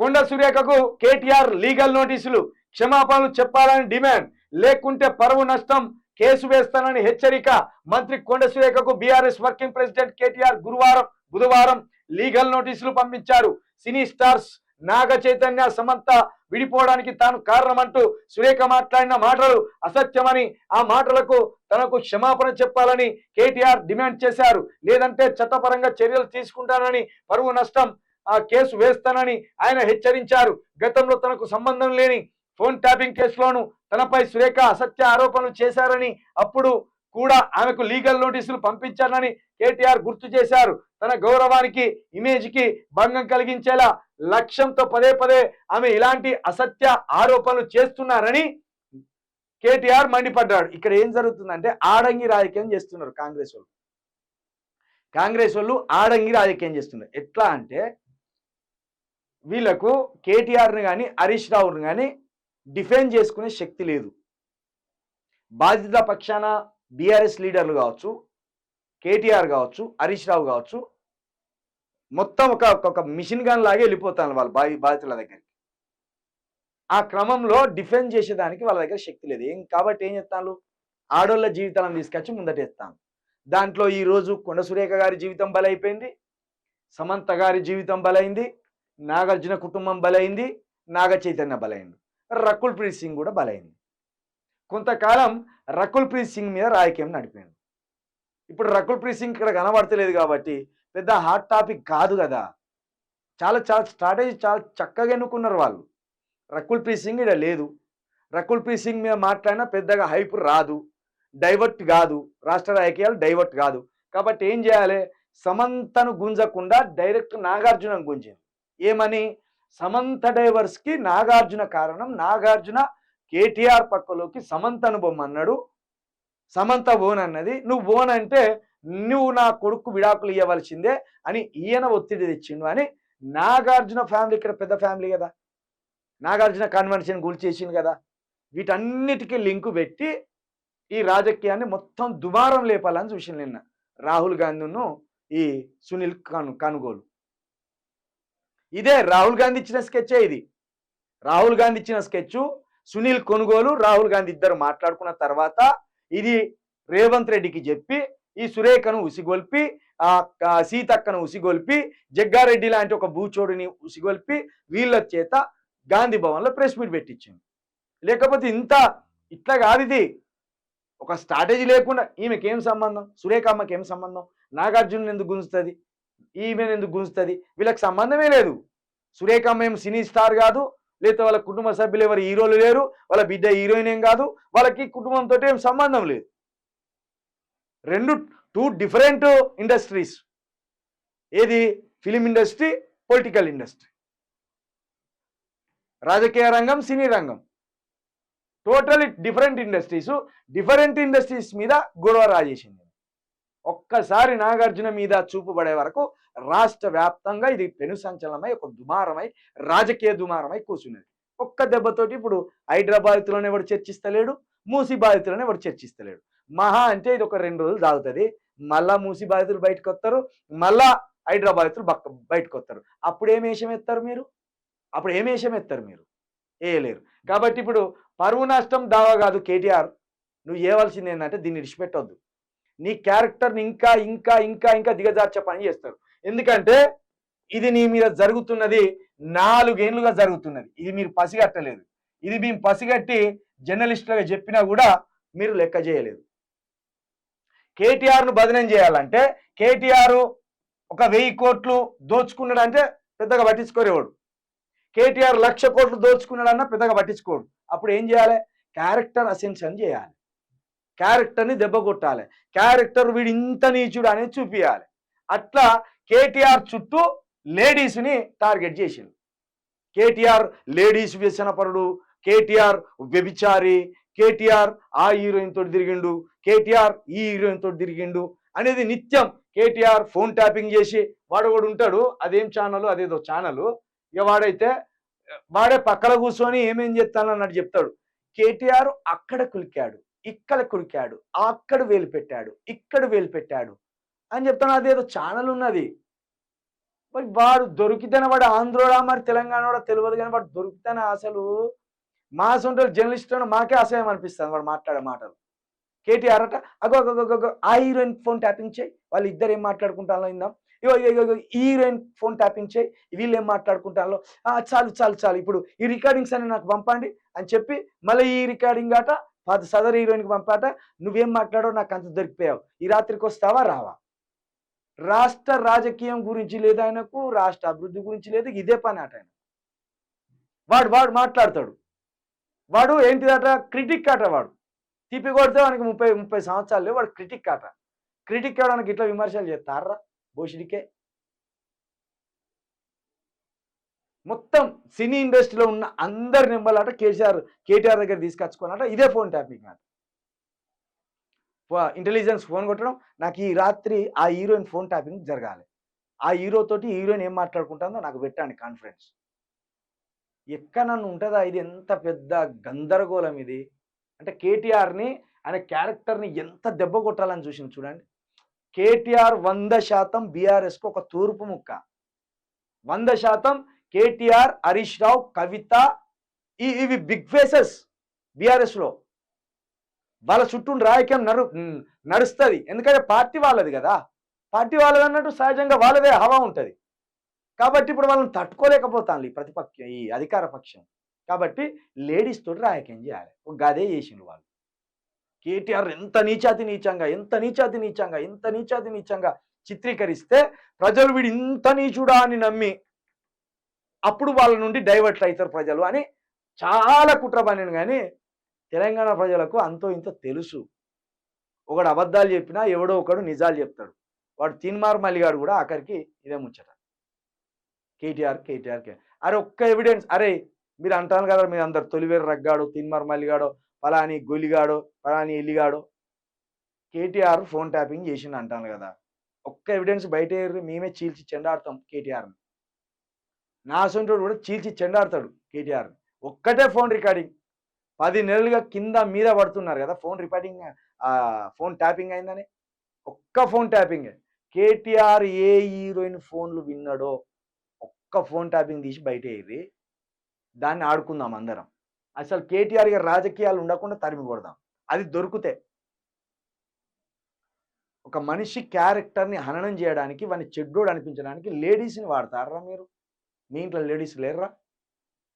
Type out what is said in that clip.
కొండ సురేఖకు కేటీఆర్ లీగల్ నోటీసులు క్షమాపణలు చెప్పాలని డిమాండ్. లేకుంటే పరువు నష్టం కేసు వేస్తానని హెచ్చరిక. మంత్రి కొండ సురేఖకు బీఆర్ఎస్ వర్కింగ్ ప్రెసిడెంట్ కేటీఆర్ గురువారం బుధవారం లీగల్ నోటీసులు పంపించారు. సినీ స్టార్స్ నాగ చైతన్య సమంత విడిపోవడానికి తాను కారణమంటూ సురేఖ మాట్లాడిన మాటలు అసత్యమని ఆ మాటలకు తనకు క్షమాపణ చెప్పాలని కేటీఆర్ డిమాండ్ చేశారు. లేదంటే చట్టపరంగా చర్యలు తీసుకుంటానని పరువు నష్టం కేసు వేస్తానని ఆయన హెచ్చరించారు. గతంలో తనకు సంబంధం లేని ఫోన్ ట్యాపింగ్ కేసులోను తనపై సురేఖ అసత్య ఆరోపణలు చేశారని అప్పుడు కూడా ఆమెకు లీగల్ నోటీసులు పంపించారని కేటీఆర్ గుర్తు చేశారు. తన గౌరవానికి ఇమేజ్కి భంగం కలిగించేలా లక్ష్యంతో పదే పదే ఆమె ఇలాంటి అసత్య ఆరోపణలు చేస్తున్నారని కేటీఆర్ మండిపడ్డాడు. ఇక్కడ ఏం జరుగుతుందంటే ఆడంగి రాజకీయం చేస్తున్నారు కాంగ్రెస్ వాళ్ళు. కాంగ్రెస్ వాళ్ళు ఆడంగి రాజకీయం చేస్తున్నారు. ఎట్లా అంటే వీళ్ళకు కేటీఆర్ని కానీ హరీష్ రావుని కానీ డిఫెండ్ చేసుకునే శక్తి లేదు. బాధిత పక్షాన బీఆర్ఎస్ లీడర్లు కావచ్చు కేటీఆర్ కావచ్చు హరీష్ రావు కావచ్చు మొత్తం ఒక ఒక మిషన్ గన్ లాగే వెళ్ళిపోతాను వాళ్ళు బాధి బాధితుల దగ్గరికి. ఆ క్రమంలో డిఫెండ్ చేసేదానికి వాళ్ళ దగ్గర శక్తి లేదు. ఏం కాబట్టి ఏం చెప్తాను ఆడోళ్ళ జీవితాలను తీసుకొచ్చి ముందటేస్తాను దాంట్లో ఈరోజు కొండ సురేఖ గారి జీవితం బలైపోయింది సమంత గారి జీవితం బలైంది నాగార్జున కుటుంబం బలైంది నాగ చైతన్య బలైంది. రకుల్ ప్రీత్ సింగ్ కూడా బలైంది. కొంతకాలం రకుల్ ప్రీత్ సింగ్ మీద రాజకీయం నడిపాడు ఇప్పుడు రకుల్ ప్రీత్ సింగ్ ఇక్కడ కనబడతలేదు కాబట్టి పెద్ద హాట్ టాపిక్ కాదు కదా. చాలా చాలా స్ట్రాటజీ చాలా చక్కగా ఎన్నుకున్నారు వాళ్ళు. రకుల్ ప్రీత్ సింగ్ ఇక్కడ లేదు. రకుల్ ప్రీత్ సింగ్ మీద మాట్లాడినా పెద్దగా హైప్ రాదు. డైవర్ట్ కాదు. రాష్ట్ర రాజకీయాలు డైవర్ట్ కాదు. కాబట్టి ఏం చేయాలి? సమంతను గుంజకుండా డైరెక్ట్ నాగార్జున గుంజింది. ఏమని? సమంత డైవర్స్కి నాగార్జున కారణం. నాగార్జున కేటీఆర్ పక్కలోకి సమంతను బొమ్మన్నాడు. సమంత బోన్ అన్నది నువ్వు బోన్ అంటే నువ్వు నా కొడుకు విడాకులు ఇవ్వవలసిందే అని ఈయన ఒత్తిడి తెచ్చిండు అని నాగార్జున ఫ్యామిలీ ఇక్కడ పెద్ద ఫ్యామిలీ కదా. నాగార్జున కన్వెన్షన్ గుల్చేసింది కదా. వీటన్నిటికీ లింకు పెట్టి ఈ రాజకీయాన్ని మొత్తం దుబారం లేపాలని చూసింది నిన్న రాహుల్ గాంధీను ఈ సునీల్ కను కనుగోలు. ఇదే రాహుల్ గాంధీ ఇచ్చిన స్కెచ్చే ఇది. రాహుల్ గాంధీ ఇచ్చిన స్కెచ్ సునీల్ కొనుగోలు రాహుల్ గాంధీ ఇద్దరు మాట్లాడుకున్న తర్వాత ఇది రేవంత్ రెడ్డికి చెప్పి ఈ సురేఖను ఉసిగొల్పి ఆ సీతక్కను ఉసిగొల్పి జగ్గారెడ్డి లాంటి ఒక బూచోడిని ఉసిగొల్పి వీళ్ళ చేత గాంధీ భవన్లో ప్రెస్ మీట్ పెట్టించింది. లేకపోతే ఇంత ఇట్లా కాదు ఇది. ఒక స్ట్రాటజీ లేకుండా ఈమెకేం సంబంధం? సురేఖ అమ్మకి ఏం సంబంధం? నాగార్జున ఎందుకు గుంజుతుంది? ఈమెను ఎందుకు గుంజుతుంది? వీళ్ళకి సంబంధమే లేదు. సురేఖమ్మ ఏం సినీ స్టార్ కాదు లేకపోతే వాళ్ళ కుటుంబ సభ్యులు ఎవరు హీరోలు లేరు వాళ్ళ బిడ్డ హీరోయిన్ ఏం కాదు వాళ్ళకి కుటుంబంతో ఏం సంబంధం లేదు. రెండు టూ డిఫరెంట్ ఇండస్ట్రీస్ ఏది? ఫిలిం ఇండస్ట్రీ పొలిటికల్ ఇండస్ట్రీ రాజకీయ రంగం సినీ రంగం. Totally different industries different industries మీద గొడవ రాజేసింది. ఒక్కసారి నాగార్జున మీద చూపుబడే వరకు రాష్ట్ర వ్యాప్తంగా ఇది పెను సంచలనమై ఒక దుమారమై రాజకీయ దుమారమై కూర్చున్నది. ఒక్క దెబ్బతోటి ఇప్పుడు హైదరాబాద్లోనే ఎవడు చర్చిస్తలేడు మూసి బాధితులను ఎవడు చర్చిస్తలేడు. మహా అంటే ఇది ఒక రెండు రోజులు దాగుతుంది. మళ్ళా మూసి బాధితులు బయటకు వస్తారు మళ్ళా హైదరాబాద్తులు బక్క బయటకు వస్తారు అప్పుడు ఏం వేషం ఎత్తారు మీరు? అప్పుడు ఏం వేషం ఎత్తారు మీరు? వేయలేరు కాబట్టి ఇప్పుడు పరువు నష్టం దావా కాదు కేటీఆర్. నువ్వు ఏవలసింది ఏంటంటే దీన్ని విడిచిపెట్టొద్దు. నీ క్యారెక్టర్ని ఇంకా ఇంకా ఇంకా ఇంకా దిగజార్చే పని చేస్తారు. ఎందుకంటే ఇది నీ మీద జరుగుతున్నది నాలుగేళ్ళుగా జరుగుతున్నది. ఇది మీరు పసిగట్టలేదు. ఇది మేము పసిగట్టి జర్నలిస్టులుగా చెప్పినా కూడా మీరు లెక్క చేయలేదు. కేటీఆర్ను బదనం చేయాలంటే కేటీఆర్ ఒక వెయ్యి కోట్లు దోచుకున్నాడు అంటే పెద్దగా పట్టించుకోరేవాడు. కేటీఆర్ లక్ష కోట్లు దోచుకున్నాడన్నా పెద్దగా పట్టించుకోడు. అప్పుడు ఏం చేయాలి? క్యారెక్టర్ అసెన్షన్ చేయాలి. క్యారెక్టర్ని దెబ్బ కొట్టాలి. క్యారెక్టర్ వీడు ఇంత నీచుడు అనేది చూపించాలి అట్లా కేటీఆర్ చుట్టూ లేడీస్ని టార్గెట్ చేసిండు. కేటీఆర్ లేడీస్ వ్యసనపరుడు కేటీఆర్ వ్యభిచారి కేటీఆర్ ఆ హీరోయిన్ తోటి తిరిగిండు కేటీఆర్ ఈ హీరోయిన్ తోటి తిరిగిండు అనేది నిత్యం కేటీఆర్ ఫోన్ ట్యాపింగ్ చేసి వాడు కూడా ఉంటాడు. అదేం ఛానల్ అదేదో ఛానల్ ఇక వాడైతే వాడే పక్కన కూర్చొని ఏమేం చెప్తానన్నట్టు చెప్తాడు. కేటీఆర్ అక్కడ కులికాడు. ఇక్కడ కొడికాడు అక్కడ వేలు పెట్టాడు ఇక్కడ వేలు పెట్టాడు అని చెప్తాను అదేదో ఛానల్ ఉన్నది మరి వాడు దొరికితేనే వాడు ఆంధ్రోడా మరి తెలంగాణ కూడా తెలియదు కానీ వాడు దొరికితేనే అసలు మా సొంత జర్నలిస్ట్ మాకే అసహ్యం అనిపిస్తుంది వాడు మాట్లాడే మాటలు. కేటీఆర్ అట అగో అగో ఆ హీరోయిన్ ఫోన్ ట్యాపింగ్ చేయి వాళ్ళు ఇద్దరు ఏం మాట్లాడుకుంటారో ఇందాం ఇగో ఇగో, ఈ హీరోయిన్ ఫోన్ ట్యాపింగ్ చేయి వీళ్ళు ఏం మాట్లాడుకుంటారో "ఆ, చాలు చాలు చాలు ఇప్పుడు ఈ రికార్డింగ్స్ అని నాకు పంపండి అని చెప్పి మళ్ళీ ఈ రికార్డింగ్ అట పాత సదర్ హీరోయిన్కి పంపాట నువ్వేం మాట్లాడో నాకు అంత దొరికిపోయావు. ఈ రాత్రికి వస్తావా రావా? రాష్ట్ర రాజకీయం గురించి లేదు ఆయనకు రాష్ట్ర అభివృద్ధి గురించి లేదు ఇదే పని అట ఆయన వాడు వాడు మాట్లాడతాడు. వాడు ఏంటిదట? క్రిటిక్ అట వాడు. తిప్పి కొడితే వానికి ముప్పై ముప్పై సంవత్సరాలు లేవు, వాడు క్రిటిక్ అట క్రిటిక్ అవడానికి ఇట్లా విమర్శలు చేస్తారా? భోషుడికే మొత్తం సినీ ఇండస్ట్రీలో ఉన్న అందరి నెంబర్లట కేసీఆర్ కేటీఆర్ దగ్గర తీసుకొచ్చుకోనట ఇదే ఫోన్ ట్యాపింగ్ అట ఇంటెలిజెన్స్ ఫోన్ కొట్టడం నాకు ఈ రాత్రి ఆ హీరోయిన్ ఫోన్ ట్యాపింగ్ జరగాలి. ఆ హీరో తోటి హీరోయిన్ ఏం మాట్లాడుకుంటుందో నాకు పెట్టండి కాన్ఫిడెన్స్ ఎక్కడన్నా ఉంటుందా? ఇది ఎంత పెద్ద గందరగోళం ఇది. అంటే కేటీఆర్ని ఆయన క్యారెక్టర్ని ఎంత దెబ్బ కొట్టాలని చూసింది చూడండి. కేటీఆర్ వంద శాతం బీఆర్ఎస్కు ఒక తూర్పు ముక్క. వంద శాతం కేటీఆర్ హరీష్ రావు కవిత ఈ ఇవి బిగ్ ఫేసెస్ బీఆర్ఎస్లో. వాళ్ళ చుట్టూ రాజకీయం నడు నడుస్తుంది. ఎందుకంటే పార్టీ వాళ్ళది కదా. పార్టీ వాళ్ళది అన్నట్టు సహజంగా వాళ్ళదే హవా ఉంటుంది. కాబట్టి ఇప్పుడు వాళ్ళని తట్టుకోలేకపోతాను ఈ ప్రతిపక్ష ఈ అధికార పక్షం. కాబట్టి లేడీస్ తోటి రాజకీయం చేయాలి. ఒక గదే చేసిండు వాళ్ళు. కేటీఆర్ ఎంత నీచాతి నీచంగా ఎంత నీచాతి నీచంగా ఎంత నీచాతి నీచంగా చిత్రీకరిస్తే ప్రజలు వీడు ఇంత నీచుడా అని నమ్మి అప్పుడు వాళ్ళ నుండి డైవర్ట్ అవుతారు ప్రజలు అని చాలా కుట్ర పనిను కానీ తెలంగాణ ప్రజలకు అంతో ఇంతో తెలుసు. ఒకడు అబద్ధాలు చెప్పినా ఎవడో ఒకడు నిజాలు చెప్తాడు. వాడు తిన్మార్ మల్లిగాడు కూడా ఆఖరికి ఇదే ముచ్చట. కేటీఆర్ కేటీఆర్ అరే ఒక్క ఎవిడెన్స్ అరే మీరు అంటారు కదా మీరు అందరు తొలివేరు రగ్గాడు తిన్మార్ మల్లిగాడో పలాని గొలిగాడో పలాని ఎల్లిగాడు. కేటీఆర్ ఫోన్ ట్యాపింగ్ చేసిండు అంటాను కదా. ఒక్క ఎవిడెన్స్ బయట మేమే చీల్చి చెండాడతాం కేటీఆర్ని. నా సొంటోడు కూడా చీల్చి చెండాడతాడు కేటీఆర్. ఒక్కటే ఫోన్ రికార్డింగ్. పది నెలలుగా కింద మీద పడుతున్నారు కదా ఫోన్ రికార్డింగ్ ఫోన్ ట్యాపింగ్ అయిందని? ఒక్క ఫోన్ ట్యాపింగ్. కేటీఆర్ ఏ హీరోయిన్ ఫోన్లు విన్నాడో ఒక్క ఫోన్ ట్యాపింగ్ తీసి బయట వేయి దాన్ని ఆడుకుందాం అందరం. అసలు కేటీఆర్ గారి రాజకీయాలు ఉండకుండా తరిమి కొడదాం. అది దొరికితే. ఒక మనిషి క్యారెక్టర్ని హననం చేయడానికి వాడిని చెడ్డోడు అనిపించడానికి లేడీస్ని వాడతారా మీరు? మీ ఇంట్లో లేడీస్ లేర్రా